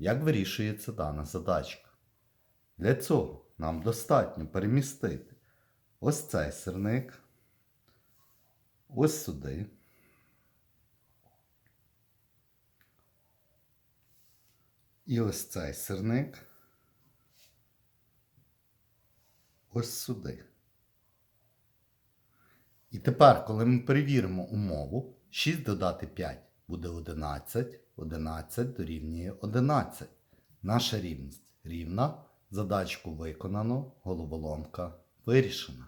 Як вирішується дана задачка? Для цього нам достатньо перемістити ось цей сирник, ось сюди. І ось цей сирник ось сюди. І тепер, коли ми перевіримо умову, 6 додати 5 буде 11, 11 дорівнює 11. Наша рівність рівна, задачку виконано, головоломка вирішена.